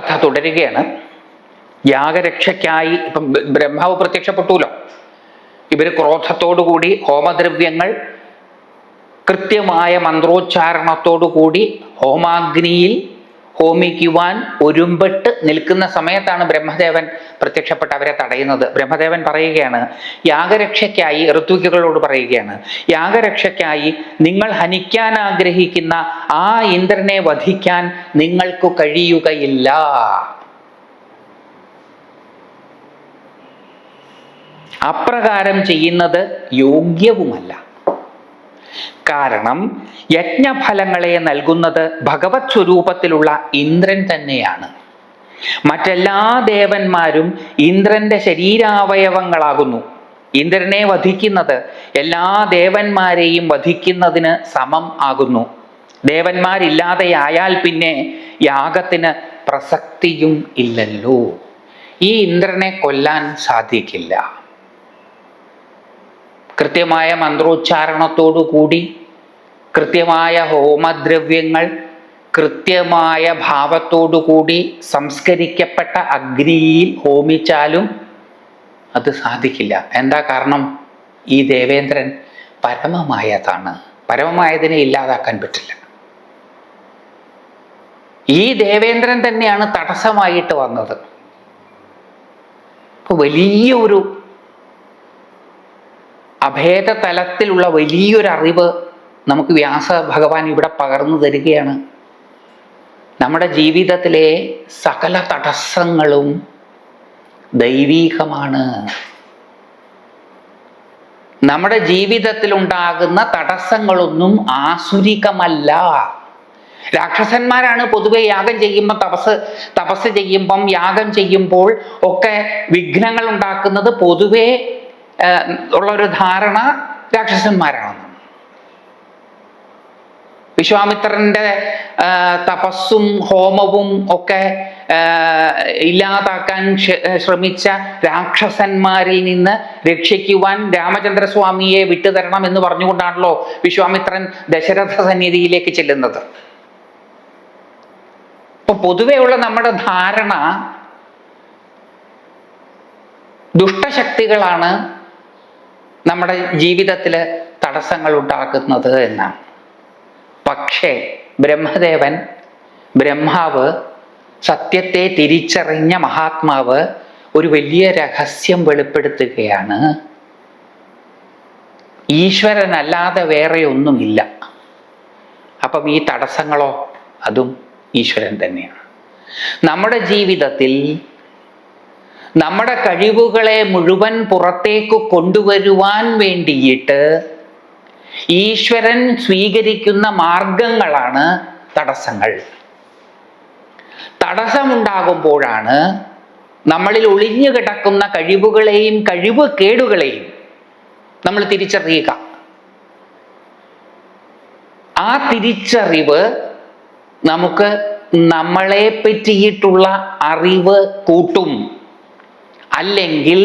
കഥ തുടരുകയാണ്. യാഗരക്ഷയ്ക്കായി ഇപ്പം ബ്രഹ്മാവ് പ്രത്യക്ഷപ്പെട്ടുല്ലോ. ഇവർ ക്രോധത്തോടുകൂടി ഹോമദ്രവ്യങ്ങൾ കൃത്യമായ മന്ത്രോച്ചാരണത്തോടുകൂടി ഹോമാഗ്നിയിൽ ഹോമിക്കുവാൻ ഒരുമ്പെട്ട് നിൽക്കുന്ന സമയത്താണ് ബ്രഹ്മദേവൻ പ്രത്യക്ഷപ്പെട്ട് അവരെ തടയുന്നത്. ബ്രഹ്മദേവൻ പറയുകയാണ് യാഗരക്ഷയ്ക്കായി ഋത്വിക്കുകളോട് പറയുകയാണ് യാഗരക്ഷയ്ക്കായി നിങ്ങൾ ഹനിക്കാൻ ആഗ്രഹിക്കുന്ന ആ ഇന്ദ്രനെ വധിക്കാൻ നിങ്ങൾക്ക് കഴിയുകയില്ല. അപ്രകാരം ചെയ്യുന്നത് യോഗ്യവുമല്ല. കാരണം യജ്ഞഫലങ്ങളെ നൽകുന്നത് ഭഗവത് സ്വരൂപത്തിലുള്ള ഇന്ദ്രൻ തന്നെയാണ്. മറ്റെല്ലാ ദേവന്മാരും ഇന്ദ്രന്റെ ശരീരാവയവങ്ങളാകുന്നു. ഇന്ദ്രനെ വധിക്കുന്നത് എല്ലാ ദേവന്മാരെയും വധിക്കുന്നതിന് സമം ആകുന്നു. ദേവന്മാരില്ലാതെയായാൽ പിന്നെ യാഗത്തിന് പ്രസക്തിയും ഇല്ലല്ലോ. ഈ ഇന്ദ്രനെ കൊല്ലാൻ സാധിക്കില്ല. കൃത്യമായ മന്ത്രോച്ചാരണത്തോടു കൂടി കൃത്യമായ ഹോമദ്രവ്യങ്ങൾ കൃത്യമായ ഭാവത്തോടുകൂടി സംസ്കരിക്കപ്പെട്ട അഗ്നിയിൽ ഹോമിച്ചാലും അത് സാധിക്കില്ല. എന്താ കാരണം? ഈ ദേവേന്ദ്രൻ പരമമായതാണ്. പരമമായതിനെ ഇല്ലാതാക്കാൻ പറ്റില്ല. ഈ ദേവേന്ദ്രൻ തന്നെയാണ് തടസ്സമായിട്ട് വന്നത്. അപ്പൊ വലിയ ഒരു അഭേദ തലത്തിലുള്ള വലിയൊരു അറിവ് നമുക്ക് വ്യാസ ഭഗവാൻ ഇവിടെ പകർന്നു തരികയാണ്. നമ്മുടെ ജീവിതത്തിലെ സകല തടസ്സങ്ങളും ദൈവീകമാണ്. നമ്മുടെ ജീവിതത്തിൽ ഉണ്ടാകുന്ന തടസ്സങ്ങളൊന്നും ആസുരികമല്ല. രാക്ഷസന്മാരാണ് പൊതുവെ യാഗം ചെയ്യുമ്പോൾ തപസ് തപസ് ചെയ്യുമ്പം യാഗം ചെയ്യുമ്പോൾ ഒക്കെ വിഘ്നങ്ങൾ ഉണ്ടാക്കുന്നത് പൊതുവെ ഉള്ള ഒരു ധാരണ രാക്ഷസന്മാരാണെന്ന് വിശ്വാമിത്രന്റെ തപസ്സും ഹോമവും ഒക്കെ ഇല്ലാതാക്കാൻ ശ്രമിച്ച രാക്ഷസന്മാരിൽ നിന്ന് രക്ഷിക്കുവാൻ രാമചന്ദ്രസ്വാമിയെ വിട്ടുതരണം എന്ന് പറഞ്ഞുകൊണ്ടാണല്ലോ വിശ്വാമിത്രൻ ദശരഥ സന്നിധിയിലേക്ക് ചെല്ലുന്നത്. അപ്പൊ പൊതുവെയുള്ള നമ്മുടെ ധാരണ ദുഷ്ടശക്തികളാണ് നമ്മുടെ ജീവിതത്തിൽ തടസ്സങ്ങൾ ഉണ്ടാക്കുന്നത് എന്നാണ്. പക്ഷേ ബ്രഹ്മദേവൻ ബ്രഹ്മാവ് സത്യത്തെ തിരിച്ചറിഞ്ഞ മഹാത്മാവ് ഒരു വലിയ രഹസ്യം വെളിപ്പെടുത്തുകയാണ്. ഈശ്വരനല്ലാതെ വേറെ ഒന്നുമില്ല. അപ്പം ഈ തടസ്സങ്ങളോ അതും ഈശ്വരൻ തന്നെയാണ്. നമ്മുടെ ജീവിതത്തിൽ നമ്മുടെ കഴിവുകളെ മുഴുവൻ പുറത്തേക്ക് കൊണ്ടുവരുവാൻ വേണ്ടിയിട്ട് ഈശ്വരൻ സ്വീകരിക്കുന്ന മാർഗങ്ങളാണ് തടസ്സങ്ങൾ. തടസ്സമുണ്ടാകുമ്പോഴാണ് നമ്മളിൽ ഒളിഞ്ഞു കിടക്കുന്ന കഴിവുകളെയും കഴിവ് കേടുകളെയും നമ്മൾ തിരിച്ചറിയുക. ആ തിരിച്ചറിവ് നമുക്ക് നമ്മളെ പറ്റിയിട്ടുള്ള അറിവ് കൂട്ടും. അല്ലെങ്കിൽ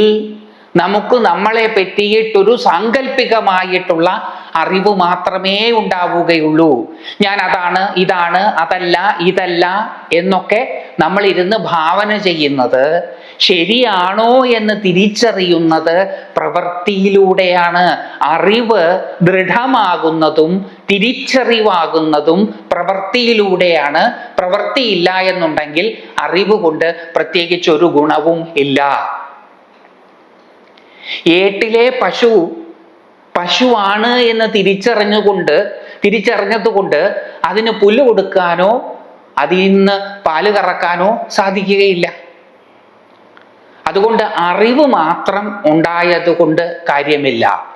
നമുക്ക് നമ്മളെ പറ്റിയിട്ടൊരു സാങ്കല്പികമായിട്ടുള്ള അറിവ് മാത്രമേ ഉണ്ടാവുകയുള്ളൂ. ഞാൻ അതാണ് ഇതാണ് അതല്ല ഇതല്ല എന്നൊക്കെ നമ്മൾ ഇരുന്ന് ഭാവന ചെയ്യുന്നത് ശരിയാണോ എന്ന് തിരിച്ചറിയുന്നത് പ്രവൃത്തിയിലൂടെയാണ്. അറിവ് ദൃഢമാകുന്നതും തിരിച്ചറിവാകുന്നതും പ്രവൃത്തിയിലൂടെയാണ്. പ്രവൃത്തിയില്ല എന്നുണ്ടെങ്കിൽ അറിവ് കൊണ്ട് പ്രത്യേകിച്ച് ഒരു ഗുണവും ഇല്ല. ഏട്ടിലെ പശു പശുവാണ് എന്ന് തിരിച്ചറിഞ്ഞുകൊണ്ട് തിരിച്ചറിഞ്ഞതുകൊണ്ട് അതിന് പുല്ല് കൊടുക്കാനോ അതിൽ നിന്ന് പാൽ കറക്കാനോ സാധിക്കുകയില്ല. അതുകൊണ്ട് അറിവ് മാത്രം ഉണ്ടായതുകൊണ്ട് കാര്യമില്ല.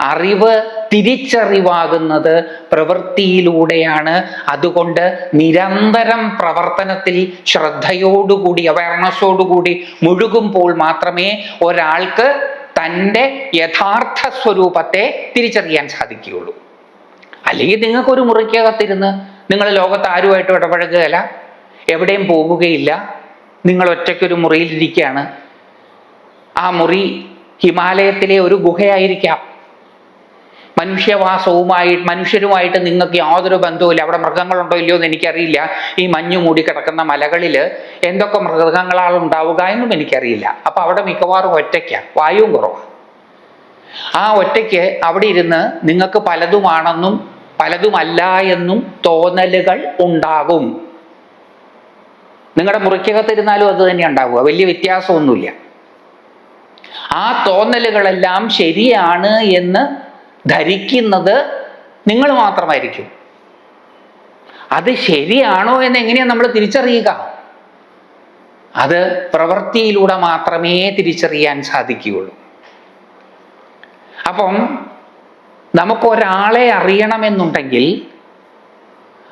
അറിവ് തിരിച്ചറിവാകുന്നത് പ്രവൃത്തിയിലൂടെയാണ്. അതുകൊണ്ട് നിരന്തരം പ്രവർത്തനത്തിൽ ശ്രദ്ധയോടുകൂടി അവയർനെസ്സോടുകൂടി മുഴുകുമ്പോൾ മാത്രമേ ഒരാൾക്ക് തന്റെ യഥാർത്ഥ സ്വരൂപത്തെ തിരിച്ചറിയാൻ സാധിക്കുകയുള്ളൂ. അല്ലെങ്കിൽ നിങ്ങൾക്കൊരു മുറിക്കകത്തിരുന്ന് നിങ്ങൾ ലോകത്ത് ആരുമായിട്ടും ഇടപഴകുകയില്ല. എവിടെയും പോകുകയില്ല. നിങ്ങൾ ഒറ്റയ്ക്കൊരു മുറിയിലിരിക്കുകയാണ്. ആ മുറി ഹിമാലയത്തിലെ ഒരു ഗുഹയായിരിക്കാം. മനുഷ്യവാസവുമായി മനുഷ്യരുമായിട്ട് നിങ്ങൾക്ക് യാതൊരു ബന്ധവുമില്ല. അവിടെ മൃഗങ്ങളുണ്ടോ ഇല്ലയോ എന്ന് എനിക്കറിയില്ല. ഈ മഞ്ഞു മൂടി കിടക്കുന്ന മലകളിൽ എന്തൊക്കെ മൃഗങ്ങളാൾ ഉണ്ടാവുക എന്നും എനിക്കറിയില്ല. അപ്പൊ അവിടെ മിക്കവാറും ഒറ്റയ്ക്കാണ് വായുവും കുറവാണ് ആ ഒറ്റയ്ക്ക് അവിടെ ഇരുന്ന് നിങ്ങൾക്ക് പലതുമാണെന്നും പലതുമല്ല എന്നും തോന്നലുകൾ ഉണ്ടാകും. നിങ്ങളുടെ മുറിക്കകത്തിരുന്നാലും അത് തന്നെ ഉണ്ടാവുക. വലിയ വ്യത്യാസമൊന്നുമില്ല. ആ തോന്നലുകളെല്ലാം ശരിയാണ് എന്ന് ധരിക്കുന്നത് നിങ്ങൾ മാത്രമായിരിക്കും. അത് ശരിയാണോ എന്ന് എങ്ങനെയാണ് നമ്മൾ തിരിച്ചറിയുക? അത് പ്രവൃത്തിയിലൂടെ മാത്രമേ തിരിച്ചറിയാൻ സാധിക്കുകയുള്ളൂ. അപ്പം നമുക്കൊരാളെ അറിയണമെന്നുണ്ടെങ്കിൽ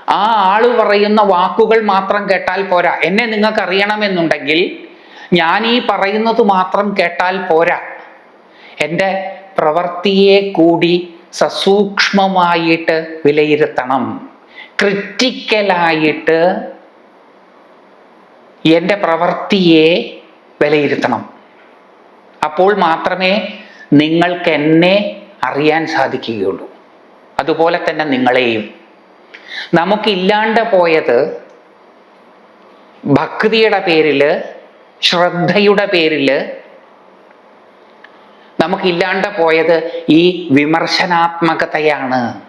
ആ ആൾ പറയുന്ന വാക്കുകൾ മാത്രം കേട്ടാൽ പോരാ. എന്നെ നിങ്ങൾക്ക് അറിയണമെന്നുണ്ടെങ്കിൽ ഞാൻ ഈ പറയുന്നത് മാത്രം കേട്ടാൽ പോരാ. എന്റെ പ്രവൃത്തിയെ കൂടി സസൂക്ഷ്മമായിട്ട് വിലയിരുത്തണം. ക്രിറ്റിക്കലായിട്ട് എന്റെ പ്രവർത്തിയെ വിലയിരുത്തണം. അപ്പോൾ മാത്രമേ നിങ്ങൾക്ക് എന്നെ അറിയാൻ സാധിക്കുകയുള്ളൂ. അതുപോലെ തന്നെ നിങ്ങളെയും. നമുക്കില്ലാണ്ട് പോയത് ഭക്തിയുടെ പേരിൽ ശ്രദ്ധയുടെ പേരിൽ നമുക്കില്ലാണ്ട് പോയത് ഈ വിമർശനാത്മകതയാണ്.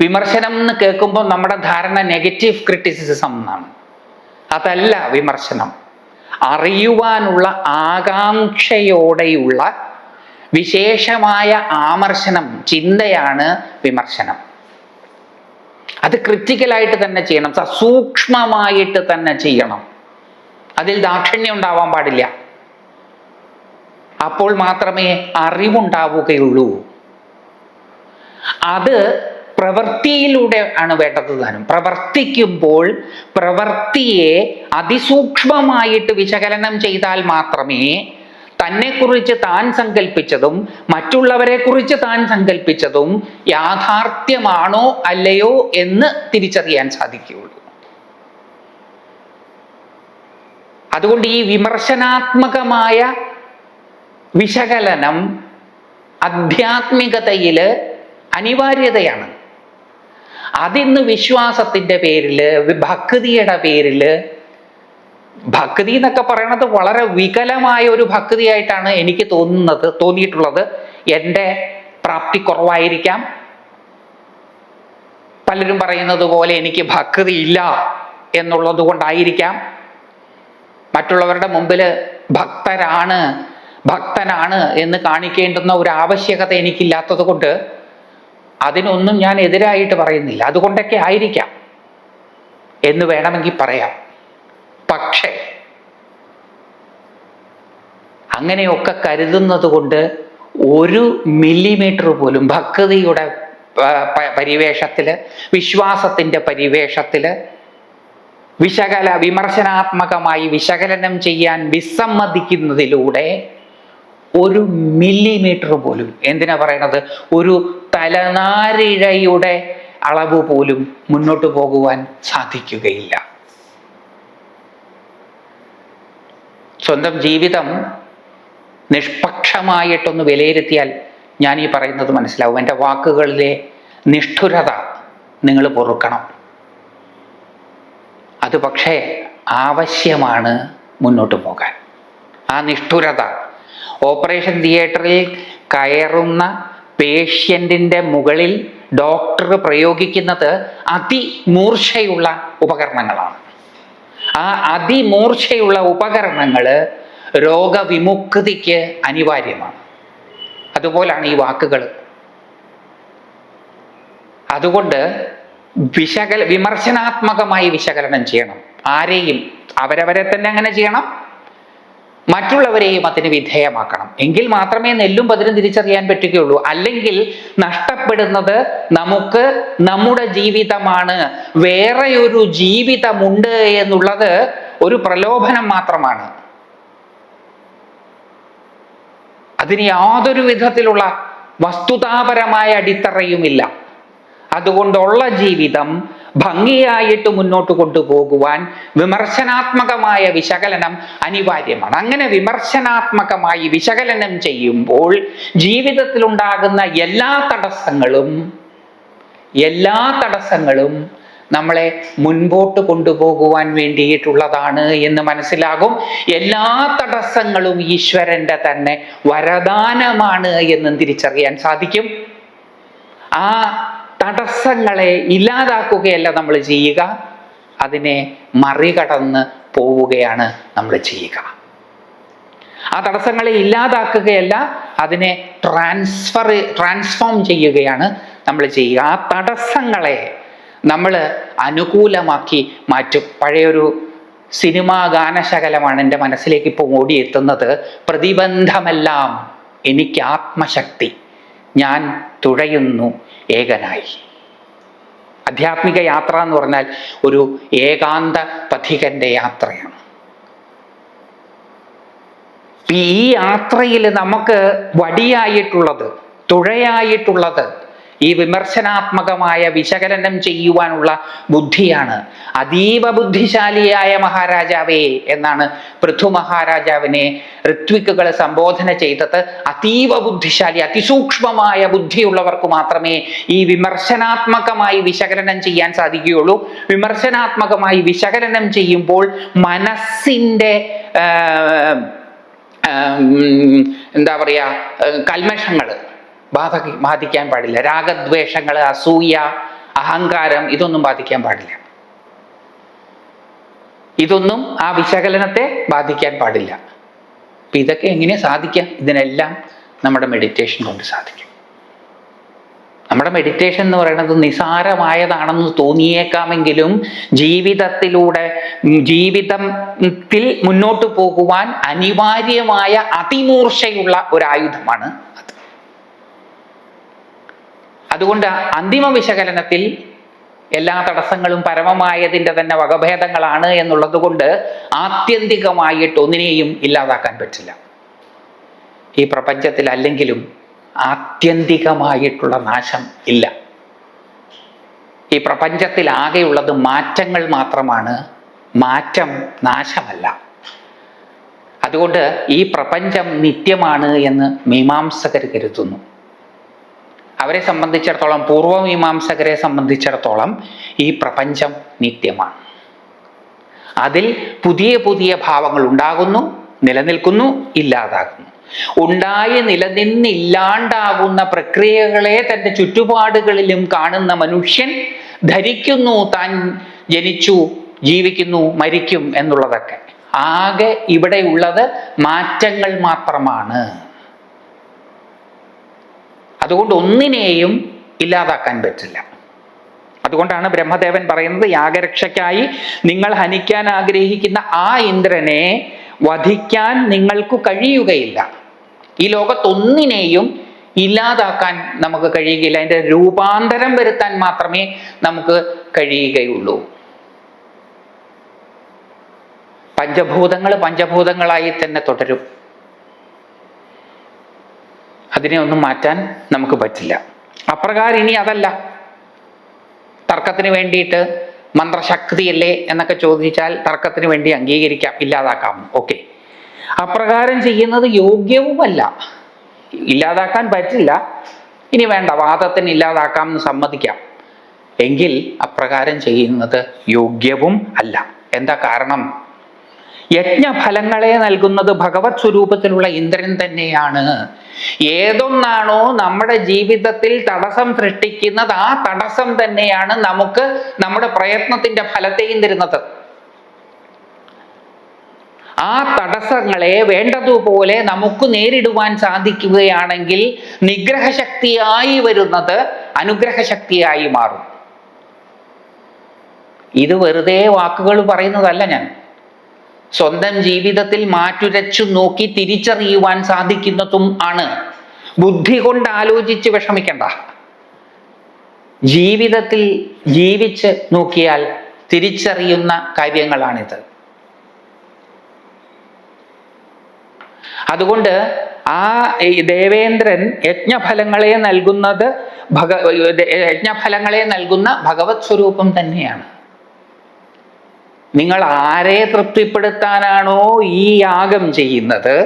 വിമർശനം എന്ന് കേൾക്കുമ്പോൾ നമ്മുടെ ധാരണ നെഗറ്റീവ് ക്രിറ്റിസിസം എന്നാണ്. അതല്ല വിമർശനം. അറിയുവാനുള്ള ആകാംക്ഷയോടെയുള്ള വിശേഷമായ ആമർശനം ചിന്തയാണ് വിമർശനം. അത് ക്രിറ്റിക്കലായിട്ട് തന്നെ ചെയ്യണം സസൂക്ഷ്മമായിട്ട് തന്നെ ചെയ്യണം. അതിൽ ദാക്ഷിണ്യം ഉണ്ടാവാൻ പാടില്ല. അപ്പോൾ മാത്രമേ അറിവുണ്ടാവുകയുള്ളൂ. അത് പ്രവൃത്തിയിലൂടെ ആണ് വേണ്ടത് താനും. പ്രവർത്തിക്കുമ്പോൾ പ്രവൃത്തിയെ അതിസൂക്ഷ്മമായിട്ട് വിശകലനം ചെയ്താൽ മാത്രമേ തന്നെക്കുറിച്ച് താൻ സങ്കല്പിച്ചതും മറ്റുള്ളവരെ കുറിച്ച് താൻ സങ്കല്പിച്ചതും യാഥാർത്ഥ്യമാണോ അല്ലയോ എന്ന് തിരിച്ചറിയാൻ സാധിക്കുകയുള്ളൂ. അതുകൊണ്ട് ഈ വിമർശനാത്മകമായ വിശകലനം ആധ്യാത്മികതയിൽ അനിവാര്യതയാണ്. അതിന്ന് വിശ്വാസത്തിന്റെ പേരിൽ ഭക്തിയുടെ പേരിൽ ഭക്തി എന്നൊക്കെ പറയണത് വളരെ വികലമായ ഒരു ഭക്തിയായിട്ടാണ് എനിക്ക് തോന്നുന്നത് തോന്നിയിട്ടുള്ളത്. എന്റെ പ്രാപ്തി കുറവായിരിക്കാം. പലരും പറയുന്നത് പോലെ എനിക്ക് ഭക്തി ഇല്ല എന്നുള്ളത് കൊണ്ടായിരിക്കാം. മറ്റുള്ളവരുടെ മുമ്പിൽ ഭക്തരാണ് ഭക്തനാണ് എന്ന് കാണിക്കേണ്ടുന്ന ഒരു ആവശ്യകത എനിക്കില്ലാത്തത് കൊണ്ട് അതിനൊന്നും ഞാൻ എതിരായിട്ട് പറയുന്നില്ല. അതുകൊണ്ടൊക്കെ ആയിരിക്കാം എന്ന് വേണമെങ്കിൽ പറയാം. പക്ഷേ അങ്ങനെയൊക്കെ കരുതുന്നത് കൊണ്ട് ഒരു മില്ലിമീറ്റർ പോലും ഭക്തിയുടെ പരിവേഷത്തിൽ വിശ്വാസത്തിന്റെ പരിവേഷത്തിൽ വിശകല വിമർശനാത്മകമായി വിശകലനം ചെയ്യാൻ വിസമ്മതിക്കുന്നതിലൂടെ ഒരു മില്ലിമീറ്റർ പോലും എന്തിനാ പറയണത്? ഒരു തലനാരിഴയുടെ അളവ് പോലും മുന്നോട്ട് പോകുവാൻ സാധിക്കുകയില്ല. സ്വന്തം ജീവിതം നിഷ്പക്ഷമായിട്ടൊന്ന് വിലയിരുത്തിയാൽ ഞാൻ ഈ പറയുന്നത് മനസ്സിലാവും. എന്റെ വാക്കുകളിലെ നിഷ്ഠുരത നിങ്ങൾ പൊറുക്കണം. അത് പക്ഷേ ആവശ്യമാണ് മുന്നോട്ട് പോകാൻ. ആ നിഷ്ഠുരത ഓപ്പറേഷൻ തിയേറ്ററിൽ കയറുന്ന പേഷ്യന്റിന്റെ മുകളിൽ ഡോക്ടർ പ്രയോഗിക്കുന്നത് അതിമൂർച്ഛയുള്ള ഉപകരണങ്ങളാണ്. ആ അതിമൂർച്ഛയുള്ള ഉപകരണങ്ങൾ രോഗവിമുക്തിക്ക് അനിവാര്യമാണ്. അതുപോലാണ് ഈ വാക്കുകൾ അതുകൊണ്ട് വിശകല വിമർശനാത്മകമായി വിശകലനം ചെയ്യണം. ആരെയും അവരവരെ തന്നെ അങ്ങനെ ചെയ്യണം. മറ്റുള്ളവരെയും അതിന് വിധേയമാക്കണം. എങ്കിൽ മാത്രമേ നെല്ലും പതിരും തിരിച്ചറിയാൻ പറ്റുകയുള്ളൂ. അല്ലെങ്കിൽ നഷ്ടപ്പെടുന്നത് നമുക്ക് നമ്മുടെ ജീവിതമാണ്. വേറെ ഒരു ജീവിതമുണ്ട് എന്നുള്ളത് ഒരു പ്രലോഭനം മാത്രമാണ്. അതിന് യാതൊരു വിധത്തിലുള്ള വസ്തുതാപരമായ അടിത്തറയുമില്ല. അതുകൊണ്ടുള്ള ജീവിതം ഭംഗിയായിട്ട് മുന്നോട്ട് കൊണ്ടുപോകുവാൻ വിമർശനാത്മകമായ വിശകലനം അനിവാര്യമാണ്. അങ്ങനെ വിമർശനാത്മകമായി വിശകലനം ചെയ്യുമ്പോൾ ജീവിതത്തിലുണ്ടാകുന്ന എല്ലാ തടസ്സങ്ങളും എല്ലാ തടസ്സങ്ങളും നമ്മളെ മുൻപോട്ട് കൊണ്ടുപോകുവാൻ വേണ്ടിയിട്ടുള്ളതാണ് എന്ന് മനസ്സിലാകും. എല്ലാ തടസ്സങ്ങളും ഈശ്വരന്റെ തന്നെ വരദാനമാണ് എന്നും തിരിച്ചറിയാൻ സാധിക്കും. ആ തടസ്സങ്ങളെ ഇല്ലാതാക്കുകയല്ല നമ്മൾ ചെയ്യുക. അതിനെ മറികടന്ന് പോവുകയാണ് നമ്മൾ ചെയ്യുക. ആ തടസ്സങ്ങളെ ഇല്ലാതാക്കുകയല്ല അതിനെ ട്രാൻസ്ഫർ ട്രാൻസ്ഫോം ചെയ്യുകയാണ് നമ്മൾ ചെയ്യുക. ആ തടസ്സങ്ങളെ നമ്മൾ അനുകൂലമാക്കി മാറ്റും. പഴയൊരു സിനിമാ ഗാനശകലമാണ് എന്റെ മനസ്സിലേക്ക് ഇപ്പോൾ ഓടിയെത്തുന്നത്. പ്രതിബന്ധമെല്ലാം എനിക്ക് ആത്മശക്തി. ഞാൻ തുഴയുന്നു. ഏകനായി. ആധ്യാത്മിക യാത്ര എന്ന് പറഞ്ഞാൽ ഒരു ഏകാന്ത പഥികന്റെ യാത്രയാണ്. ഈ യാത്രയിൽ നമുക്ക് വടിയായിട്ടുള്ളത് തുഴയായിട്ടുള്ളത് ഈ വിമർശനാത്മകമായ വിശകലനം ചെയ്യുവാനുള്ള ബുദ്ധിയാണ്. അതീവ ബുദ്ധിശാലിയായ മഹാരാജാവേ എന്നാണ് പൃഥു മഹാരാജാവിനെ ഋത്വിക്കുകൾ സംബോധന ചെയ്തത്. അതീവ ബുദ്ധിശാലി അതിസൂക്ഷ്മമായ ബുദ്ധിയുള്ളവർക്ക് മാത്രമേ ഈ വിമർശനാത്മകമായി വിശകലനം ചെയ്യാൻ സാധിക്കുകയുള്ളൂ. വിമർശനാത്മകമായി വിശകലനം ചെയ്യുമ്പോൾ മനസ്സിന്റെ എന്താ പറയുക കൽമഷങ്ങൾ ബാധ ബാധിക്കാൻ പാടില്ല. രാഗദ്വേഷങ്ങൾ അസൂയ അഹങ്കാരം ഇതൊന്നും ബാധിക്കാൻ പാടില്ല. ഇതൊന്നും ആ വിശകലനത്തെ ബാധിക്കാൻ പാടില്ല. അപ്പൊ ഇതൊക്കെ എങ്ങനെ സാധിക്കാം ഇതിനെല്ലാം നമ്മുടെ മെഡിറ്റേഷൻ കൊണ്ട് സാധിക്കും. നമ്മുടെ മെഡിറ്റേഷൻ എന്ന് പറയുന്നത് നിസാരമായതാണെന്ന് തോന്നിയേക്കാമെങ്കിലും ജീവിതത്തിലൂടെ ജീവിതത്തിൽ മുന്നോട്ട് പോകുവാൻ അനിവാര്യമായ അതിമൂർച്ചയുള്ള ഒരു ആയുധമാണ് അതുകൊണ്ട് അന്തിമ വിശകലനത്തിൽ എല്ലാ തടസ്സങ്ങളും പരമമായതിന്റെ തന്നെ വകഭേദങ്ങളാണ് എന്നുള്ളത് കൊണ്ട് ആത്യന്തികമായിട്ട് ഒന്നിനെയും ഇല്ലാതാക്കാൻ പറ്റില്ല. ഈ പ്രപഞ്ചത്തിൽ അല്ലെങ്കിലും ആത്യന്തികമായിട്ടുള്ള നാശം ഇല്ല. ഈ പ്രപഞ്ചത്തിൽ ആകെയുള്ളത് മാറ്റങ്ങൾ മാത്രമാണ്. മാറ്റം നാശമല്ല. അതുകൊണ്ട് ഈ പ്രപഞ്ചം നിത്യമാണ് എന്ന് മീമാംസകർ കരുതുന്നു. അവരെ സംബന്ധിച്ചിടത്തോളം പൂർവമീമാംസകരെ സംബന്ധിച്ചിടത്തോളം ഈ പ്രപഞ്ചം നിത്യമാണ്. അതിൽ പുതിയ പുതിയ ഭാവങ്ങൾ ഉണ്ടാകുന്നു നിലനിൽക്കുന്നു ഇല്ലാതാകുന്നു. ഉണ്ടായി നിലനിന്നില്ലാണ്ടാകുന്ന പ്രക്രിയകളെ തന്റെ ചുറ്റുപാടുകളിലും കാണുന്ന മനുഷ്യൻ ധരിക്കുന്നു താൻ ജനിച്ചു ജീവിക്കുന്നു മരിക്കും എന്നുള്ളതൊക്കെ. ആകെ ഇവിടെയുള്ളത് മാറ്റങ്ങൾ മാത്രമാണ്. അതുകൊണ്ട് ഒന്നിനെയും ഇല്ലാതാക്കാൻ പറ്റില്ല. അതുകൊണ്ടാണ് ബ്രഹ്മദേവൻ പറയുന്നത് യാഗരക്ഷയ്ക്കായി നിങ്ങൾ ഹനിക്കാൻ ആഗ്രഹിക്കുന്ന ആ ഇന്ദ്രനെ വധിക്കാൻ നിങ്ങൾക്ക് കഴിയുകയില്ല. ഈ ലോകത്തൊന്നിനെയും ഇല്ലാതാക്കാൻ നമുക്ക് കഴിയുകയില്ല. അതിന്റെ രൂപാന്തരം വരുത്താൻ മാത്രമേ നമുക്ക് കഴിയുകയുള്ളൂ. പഞ്ചഭൂതങ്ങൾ പഞ്ചഭൂതങ്ങളായി തന്നെ തുടരും. അതിനെ ഒന്നും മാറ്റാൻ നമുക്ക് പറ്റില്ല. അപ്രകാരം ഇനി അതല്ല. തർക്കത്തിന് വേണ്ടിയിട്ട് മന്ത്രശക്തിയല്ലേ എന്നൊക്കെ ചോദിച്ചാൽ തർക്കത്തിന് വേണ്ടി അംഗീകരിക്കാം ഇല്ലാതാക്കാം. ഓക്കെ അപ്രകാരം ചെയ്യുന്നത് യോഗ്യവുമല്ല. ഇല്ലാതാക്കാൻ പറ്റില്ല. ഇനി വേണ്ട വാദത്തിന് ഇല്ലാതാക്കാം എന്ന് സമ്മതിക്കാം. എങ്കിൽ അപ്രകാരം ചെയ്യുന്നത് യോഗ്യവും അല്ല. എന്താ കാരണം? യജ്ഞഫലങ്ങളെ നൽകുന്നത് ഭഗവത് സ്വരൂപത്തിലുള്ള ഇന്ദ്രൻ തന്നെയാണ്. ഏതൊന്നാണോ നമ്മുടെ ജീവിതത്തിൽ തടസ്സം സൃഷ്ടിക്കുന്നത് ആ തടസ്സം തന്നെയാണ് നമുക്ക് നമ്മുടെ പ്രയത്നത്തിന്റെ ഫലത്തെയും തരുന്നത്. ആ തടസ്സങ്ങളെ വേണ്ടതുപോലെ നമുക്ക് നേരിടുവാൻ സാധിക്കുകയാണെങ്കിൽ നിഗ്രഹശക്തിയായി വരുന്നത് അനുഗ്രഹശക്തിയായി മാറും. ഇത് വെറുതെ വാക്കുകൾ പറയുന്നതല്ല ഞാൻ. സ്വന്തം ജീവിതത്തിൽ മാറ്റുരച്ചു നോക്കി തിരിച്ചറിയുവാൻ സാധിക്കുന്നതും ആണ്. ബുദ്ധി കൊണ്ട് ആലോചിച്ച് വിഷമിക്കണ്ട. ജീവിതത്തിൽ ജീവിച്ച് നോക്കിയാൽ തിരിച്ചറിയുന്ന കാര്യങ്ങളാണിത്. അതുകൊണ്ട് ആ ദേവേന്ദ്രൻ യജ്ഞഫലങ്ങളെ നൽകുന്നത് ഭഗ യജ്ഞഫലങ്ങളെ നൽകുന്ന ഭഗവത് സ്വരൂപം തന്നെയാണ്. നിങ്ങൾ ആരെ തൃപ്തിപ്പെടുത്താനാണോ ഈ യാഗം ചെയ്യുന്നത്?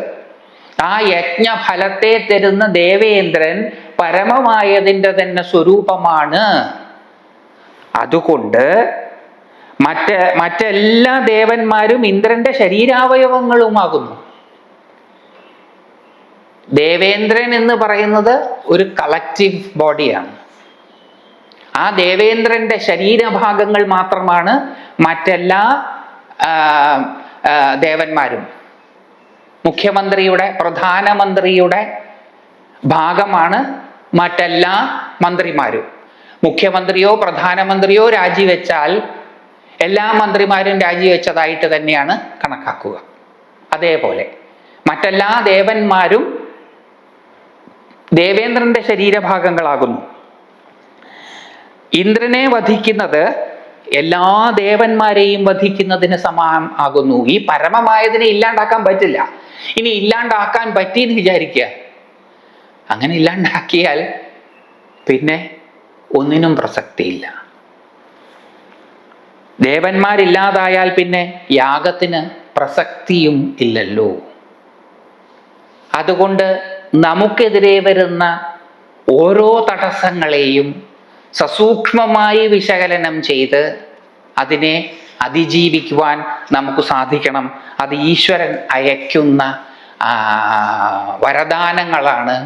ആ യജ്ഞഫലത്തെ തരുന്ന ദേവേന്ദ്രൻ പരമമായതിന്റെ തന്നെ സ്വരൂപമാണ്. അതുകൊണ്ട് മറ്റ് മറ്റെല്ലാ ദേവന്മാരും ഇന്ദ്രന്റെ ശരീരാവയവങ്ങളുമാകുന്നു. ദേവേന്ദ്രൻ എന്ന് പറയുന്നത് ഒരു കളക്റ്റീവ് ബോഡിയാണ് ആ ദേവേന്ദ്രന്റെ ശരീരഭാഗങ്ങൾ മാത്രമാണ് മറ്റെല്ലാ ദേവന്മാരും. മുഖ്യമന്ത്രിയുടെ പ്രധാനമന്ത്രിയുടെ ഭാഗമാണ് മറ്റെല്ലാ മന്ത്രിമാരും. മുഖ്യമന്ത്രിയോ പ്രധാനമന്ത്രിയോ രാജിവെച്ചാൽ എല്ലാ മന്ത്രിമാരും രാജിവെച്ചതായിട്ട് തന്നെയാണ് കണക്കാക്കുക. അതേപോലെ മറ്റെല്ലാ ദേവന്മാരും ദേവേന്ദ്രന്റെ ശരീരഭാഗങ്ങളാകുന്നു. ഇന്ദ്രനെ വധിക്കുന്നത് എല്ലാ ദേവന്മാരെയും വധിക്കുന്നതിന് സമാനം ആകുന്നു. ഈ പരമമായതിനെ ഇല്ലാണ്ടാക്കാൻ പറ്റില്ല. ഇനി ഇല്ലാണ്ടാക്കാൻ പറ്റി എന്ന് വിചാരിക്കുക. അങ്ങനെ ഇല്ലാണ്ടാക്കിയാൽ പിന്നെ ഒന്നിനും പ്രസക്തിയില്ല. ദേവന്മാരില്ലാതായാൽ പിന്നെ യാഗത്തിന് പ്രസക്തിയും ഇല്ലല്ലോ. അതുകൊണ്ട് നമുക്കെതിരെ വരുന്ന ഓരോ തടസ്സങ്ങളെയും സസൂക്ഷ്മമായി വിശകലനം ചെയ്ത് അതിനെ അതിജീവിക്കുവാൻ നമുക്ക് സാധിക്കണം. അത് ഈശ്വരൻ അയക്കുന്ന വരദാനങ്ങളാണ്.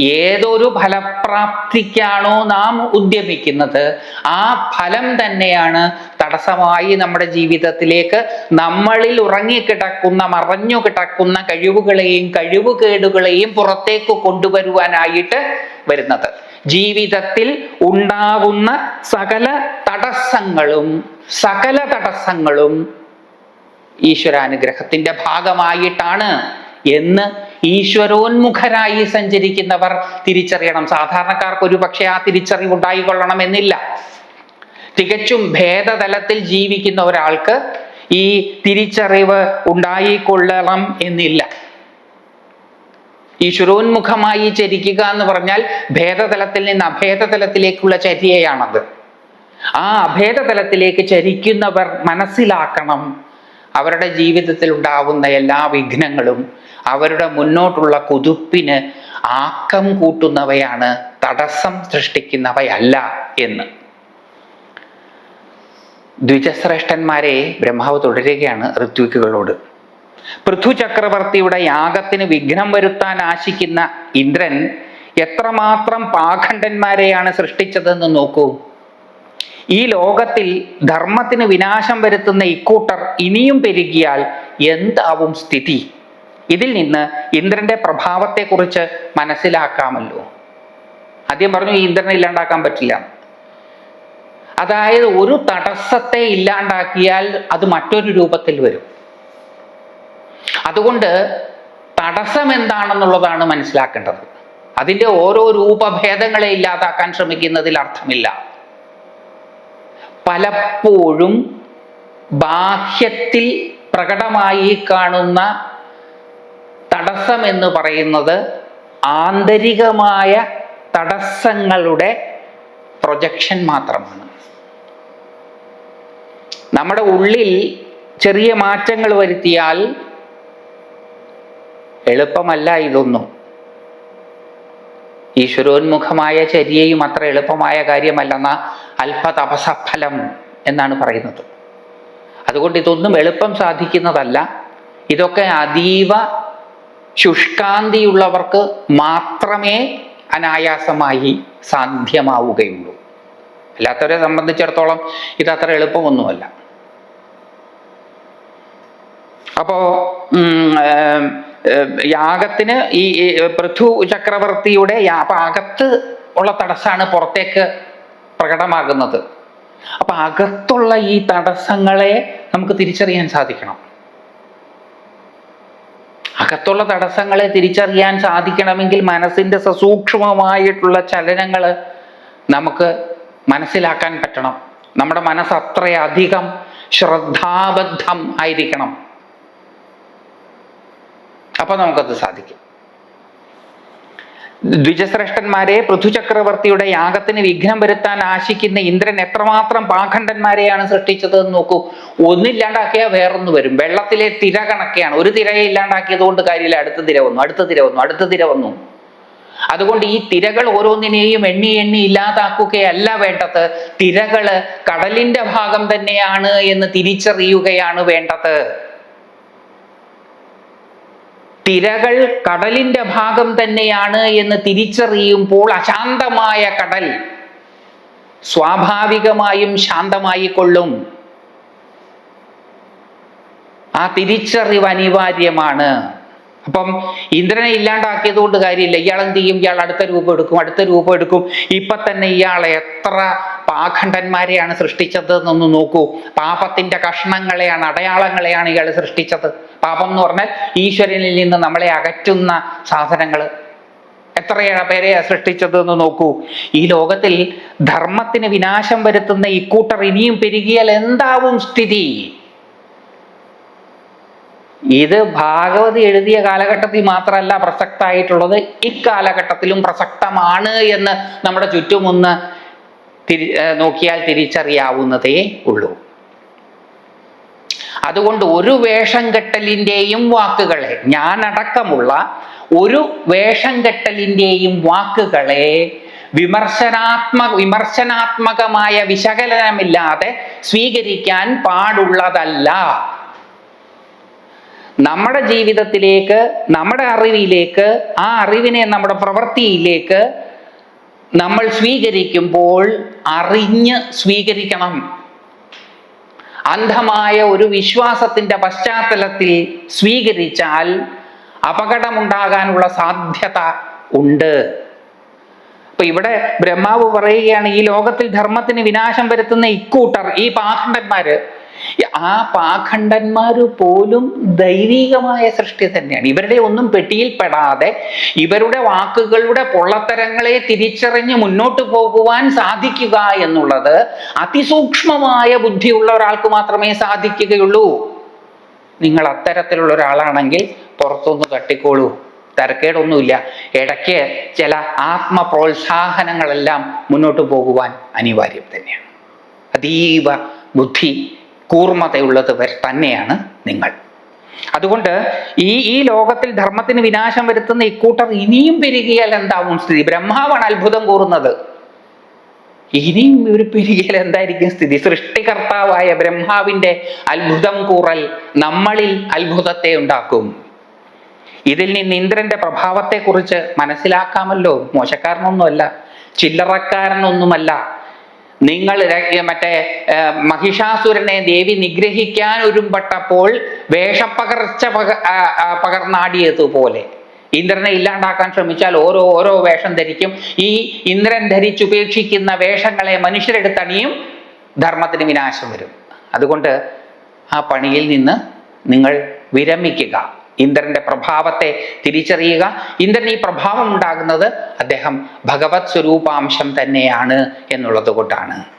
ഏതൊരു ഫലപ്രാപ്തിക്കാണോ നാം ഉദ്യമിക്കുന്നത് ആ ഫലം തന്നെയാണ് തടസ്സമായി നമ്മുടെ ജീവിതത്തിലേക്ക് നമ്മളിൽ ഉറങ്ങിക്കിടക്കുന്ന മറഞ്ഞു കിടക്കുന്ന കഴിവുകളെയും കഴിവുകേടുകളെയും പുറത്തേക്ക് കൊണ്ടുവരുവാനായിട്ട് വരുന്നത്. ജീവിതത്തിൽ ഉണ്ടാകുന്ന സകല തടസ്സങ്ങളും സകല തടസ്സങ്ങളും ഈശ്വരാനുഗ്രഹത്തിന്റെ ഭാഗമായിട്ടാണ് എന്ന് ഈശ്വരോന്മുഖരായി സഞ്ചരിക്കുന്നവർ തിരിച്ചറിയണം. സാധാരണക്കാർക്ക് ഒരു പക്ഷേ ആ തിരിച്ചറിവ് ഉണ്ടായിക്കൊള്ളണമെന്നില്ല. തികച്ചും ഭേദതലത്തിൽ ജീവിക്കുന്ന ഒരാൾക്ക് ഈ തിരിച്ചറിവ് ഉണ്ടായിക്കൊള്ളണം എന്നില്ല. ഈശ്വരോന്മുഖമായി ചരിക്കുക എന്ന് പറഞ്ഞാൽ ഭേദതലത്തിൽ നിന്ന് അഭേദതലത്തിലേക്കുള്ള ചര്യയാണത്. ആ അഭേദതലത്തിലേക്ക് ചരിക്കുന്നവർ മനസ്സിലാക്കണം അവരുടെ ജീവിതത്തിൽ ഉണ്ടാവുന്ന എല്ലാ വിഘ്നങ്ങളും അവരുടെ മുന്നോട്ടുള്ള കുതിപ്പിന് ആക്കം കൂട്ടുന്നവയാണ് തടസ്സം സൃഷ്ടിക്കുന്നവയല്ല എന്ന്. ദ്വിജശ്രേഷ്ഠന്മാരെ ബ്രഹ്മാവ് തുടരുകയാണ് ഋത്വിക്കുകളോട്. പൃഥു ചക്രവർത്തിയുടെ യാഗത്തിന് വിഘ്നം വരുത്താൻ ആശിക്കുന്ന ഇന്ദ്രൻ എത്രമാത്രം പാഖണ്ഡന്മാരെയാണ് സൃഷ്ടിച്ചതെന്ന് നോക്കൂ. ഈ ലോകത്തിൽ ധർമ്മത്തിന് വിനാശം വരുത്തുന്ന ഇക്കൂട്ടർ ഇനിയും പെരുകിയാൽ എന്താവും സ്ഥിതി? ഇതിൽ നിന്ന് ഇന്ദ്രന്റെ പ്രഭാവത്തെക്കുറിച്ച് മനസ്സിലാക്കാമല്ലോ. ആദ്യം പറഞ്ഞു ഈ ഇന്ദ്രനെ ഇല്ലാണ്ടാക്കാൻ പറ്റില്ല. അതായത് ഒരു തടസ്സത്തെ ഇല്ലാണ്ടാക്കിയാൽ അത് മറ്റൊരു രൂപത്തിൽ വരും. അതുകൊണ്ട് തടസ്സം എന്താണെന്നുള്ളതാണ് മനസ്സിലാക്കേണ്ടത്. അതിന്റെ ഓരോ രൂപഭേദങ്ങളെ ഇല്ലാതാക്കാൻ ശ്രമിക്കുന്നതിൽ അർത്ഥമില്ല. പലപ്പോഴും ബാഹ്യത്തിൽ പ്രകടമായി കാണുന്ന തടസ്സം എന്ന് പറയുന്നത് ആന്തരികമായ തടസ്സങ്ങളുടെ പ്രൊജക്ഷൻ മാത്രമാണ്. നമ്മുടെ ഉള്ളിൽ ചെറിയ മാറ്റങ്ങൾ വരുത്തിയാൽ എളുപ്പമല്ല ഇതൊന്നും. ഈശ്വരോന്മുഖമായ ചര്യയും അത്ര എളുപ്പമായ കാര്യമല്ലെന്ന അല്പതപസഫലം എന്നാണ് പറയുന്നത്. അതുകൊണ്ട് ഇതൊന്നും എളുപ്പം സാധിക്കുന്നതല്ല. ഇതൊക്കെ അതീവ ശുഷ്കാന്തിയുള്ളവർക്ക് മാത്രമേ അനായാസമായി സാധ്യമാവുകയുള്ളൂ. അല്ലാത്തവരെ സംബന്ധിച്ചിടത്തോളം ഇത് അത്ര എളുപ്പമൊന്നുമല്ല. അപ്പോ യാഗത്തിന് ഈ പൃഥു ചക്രവർത്തിയുടെ അപ്പൊ അകത്ത് ഉള്ള തടസ്സമാണ് പുറത്തേക്ക് പ്രകടമാകുന്നത്. അപ്പൊ അകത്തുള്ള ഈ തടസ്സങ്ങളെ നമുക്ക് തിരിച്ചറിയാൻ സാധിക്കണം. അകത്തുള്ള തടസ്സങ്ങളെ തിരിച്ചറിയാൻ സാധിക്കണമെങ്കിൽ മനസ്സിന്റെ സസൂക്ഷ്മമായിട്ടുള്ള ചലനങ്ങൾ നമുക്ക് മനസ്സിലാക്കാൻ പറ്റണം. നമ്മുടെ മനസ്സ് അത്രയധികം ശ്രദ്ധാബദ്ധം ആയിരിക്കണം. അപ്പൊ നമുക്കത് സാധിക്കും. ദ്വിജശ്രേഷ്ഠന്മാരെ പൃഥുചക്രവർത്തിയുടെ യാഗത്തിന് വിഘ്നം വരുത്താൻ ആശിക്കുന്ന ഇന്ദ്രൻ എത്രമാത്രം പാഖണ്ഡന്മാരെയാണ് സൃഷ്ടിച്ചത് എന്ന് നോക്കൂ. ഒന്നില്ലാണ്ടാക്കിയാൽ വേറൊന്ന് വരും. വെള്ളത്തിലെ തിര കണക്കെയാണ്. ഒരു തിരയെ ഇല്ലാണ്ടാക്കിയത് കൊണ്ട് കാര്യമില്ല. അടുത്ത തിര വന്നു അടുത്ത തിര വന്നു അടുത്ത തിര വന്നു. അതുകൊണ്ട് ഈ തിരകൾ ഓരോന്നിനെയും എണ്ണി എണ്ണി ഇല്ലാതാക്കുകയല്ല വേണ്ടത്. തിരകൾ കടലിന്റെ ഭാഗം തന്നെയാണ് എന്ന് തിരിച്ചറിയുകയാണ് വേണ്ടത്. തിരകൾ കടലിന്റെ ഭാഗം തന്നെയാണ് എന്ന് തിരിച്ചറിയുമ്പോൾ അശാന്തമായ കടൽ. സ്വാഭാവികമായും ശാന്തമായി കൊള്ളും ആ തിരിച്ചറിവ് അനിവാര്യമാണ്. അപ്പം ഇന്ദ്രനെ ഇല്ലാണ്ടാക്കിയത് കൊണ്ട് കാര്യമില്ല. ഇയാൾ എന്ത് ചെയ്യും? ഇയാൾ അടുത്ത രൂപം എടുക്കും അടുത്ത രൂപം എടുക്കും. ഇപ്പൊ തന്നെ ഇയാൾ എത്ര പാഖണ്ഡന്മാരെയാണ് സൃഷ്ടിച്ചത് എന്നൊന്ന് നോക്കൂ. പാപത്തിന്റെ കഷ്ണങ്ങളെയാണ് അടയാളങ്ങളെയാണ് ഇയാൾ സൃഷ്ടിച്ചത്. പാപം എന്ന് പറഞ്ഞാൽ ഈശ്വരനിൽ നിന്ന് നമ്മളെ അകറ്റുന്ന സാധനങ്ങൾ എത്രയാണ് പേരെ സൃഷ്ടിച്ചത് എന്ന് നോക്കൂ. ഈ ലോകത്തിൽ ധർമ്മത്തിന് വിനാശം വരുത്തുന്ന ഇക്കൂട്ടർ ഇനിയും പെരുകിയാൽ എന്താവും സ്ഥിതി? ഇത് ഭാഗവതി എഴുതിയ കാലഘട്ടത്തിൽ മാത്രമല്ല പ്രസക്തമായിട്ടുള്ളത്. ഇക്കാലഘട്ടത്തിലും പ്രസക്തമാണ് എന്ന് നമ്മുടെ ചുറ്റുമൊന്ന് തിരി നോക്കിയാൽ തിരിച്ചറിയാവുന്നതേ ഉള്ളൂ. അതുകൊണ്ട് ഒരു വേഷം കെട്ടലിന്റെയും വാക്കുകളെ ഞാനടക്കമുള്ള ഒരു വേഷം കെട്ടലിന്റെയും വാക്കുകളെ വിമർശനാത്മ വിമർശനാത്മകമായ വിശകലനമില്ലാതെ സ്വീകരിക്കാൻ പാടുള്ളതല്ല. നമ്മുടെ ജീവിതത്തിലേക്ക് നമ്മുടെ അറിവിലേക്ക് ആ അറിവിനെ നമ്മുടെ പ്രവൃത്തിയിലേക്ക് നമ്മൾ സ്വീകരിക്കുമ്പോൾ അറിഞ്ഞ് സ്വീകരിക്കണം. അന്ധമായ ഒരു വിശ്വാസത്തിന്റെ പശ്ചാത്തലത്തിൽ സ്വീകരിച്ചാൽ അപകടമുണ്ടാകാനുള്ള സാധ്യത ഉണ്ട്. അപ്പൊ ഇവിടെ ബ്രഹ്മാവ് പറയുകയാണ് ഈ ലോകത്തിൽ ധർമ്മത്തിന് വിനാശം വരുത്തുന്ന ഇക്കൂട്ടർ ഈ പാഖണ്ഡന്മാര് ആ പാഖണ്ഡന്മാർ പോലും ദൈവികമായ സൃഷ്ടി തന്നെയാണ്. ഇവരുടെ ഒന്നും പെട്ടിയിൽ പെട്ടിയിൽപ്പെടാതെ ഇവരുടെ വാക്കുകളുടെ പൊള്ളത്തരങ്ങളെ തിരിച്ചറിഞ്ഞ് മുന്നോട്ട് പോകുവാൻ സാധിക്കുക എന്നുള്ളത് അതിസൂക്ഷ്മമായ ബുദ്ധിയുള്ള ഒരാൾക്ക് മാത്രമേ സാധിക്കുകയുള്ളൂ. നിങ്ങൾ അത്തരത്തിലുള്ള ഒരാളാണെങ്കിൽ പുറത്തൊന്ന് തട്ടിക്കോളൂ. തരക്കേടൊന്നുമില്ല. ഇടയ്ക്ക് ചില ആത്മ പ്രോത്സാഹനങ്ങളെല്ലാം മുന്നോട്ട് പോകുവാൻ അനിവാര്യം തന്നെയാണ്. അതീവ ബുദ്ധി കൂർമ്മതയുള്ളവർ തന്നെയാണ് നിങ്ങൾ. അതുകൊണ്ട് ഈ ഈ ലോകത്തിൽ ധർമ്മത്തിന് വിനാശം വരുത്തുന്ന ഇക്കൂട്ടർ ഇനിയും പെരുകിയാൽ എന്താവും സ്ഥിതി? ബ്രഹ്മാവാണ് അത്ഭുതം കൂറുന്നത്. ഇനിയും ഒരു പെരുകിയാൽ എന്തായിരിക്കും സ്ഥിതി? സൃഷ്ടികർത്താവായ ബ്രഹ്മാവിന്റെ അത്ഭുതം കൂറൽ നമ്മളിൽ അത്ഭുതത്തെ ഉണ്ടാക്കും. ഇതിൽ നിന്ന് ഇന്ദ്രന്റെ പ്രഭാവത്തെക്കുറിച്ച് മനസ്സിലാക്കാമല്ലോ. മോശക്കാരനൊന്നുമല്ല. ചില്ലറക്കാരനൊന്നുമല്ല. നിങ്ങൾ മറ്റേ മഹിഷാസുരനെ ദേവി നിഗ്രഹിക്കാൻ ഒരുമ്പെട്ടപ്പോൾ വേഷപ്പകർച്ച പക പകർന്നാടിയതുപോലെ ഇന്ദ്രനെ ഇല്ലാണ്ടാക്കാൻ ശ്രമിച്ചാൽ ഓരോ ഓരോ വേഷം ധരിക്കും. ഈ ഇന്ദ്രൻ ധരിച്ചുപേക്ഷിക്കുന്ന വേഷങ്ങളെ മനുഷ്യരെടുത്തണിയും ധർമ്മത്തിന് വിനാശം വരും. അതുകൊണ്ട് ആ പണിയിൽ നിന്ന് നിങ്ങൾ വിരമിക്കുക. ഇന്ദ്രന്റെ പ്രഭാവത്തെ തിരിച്ചറിയുക. ഇന്ദ്രൻ ഈ പ്രഭാവം ഉണ്ടാകുന്നത് അദ്ദേഹം ഭഗവത് സ്വരൂപാംശം തന്നെയാണ് എന്നുള്ളത് കൊണ്ടാണ്.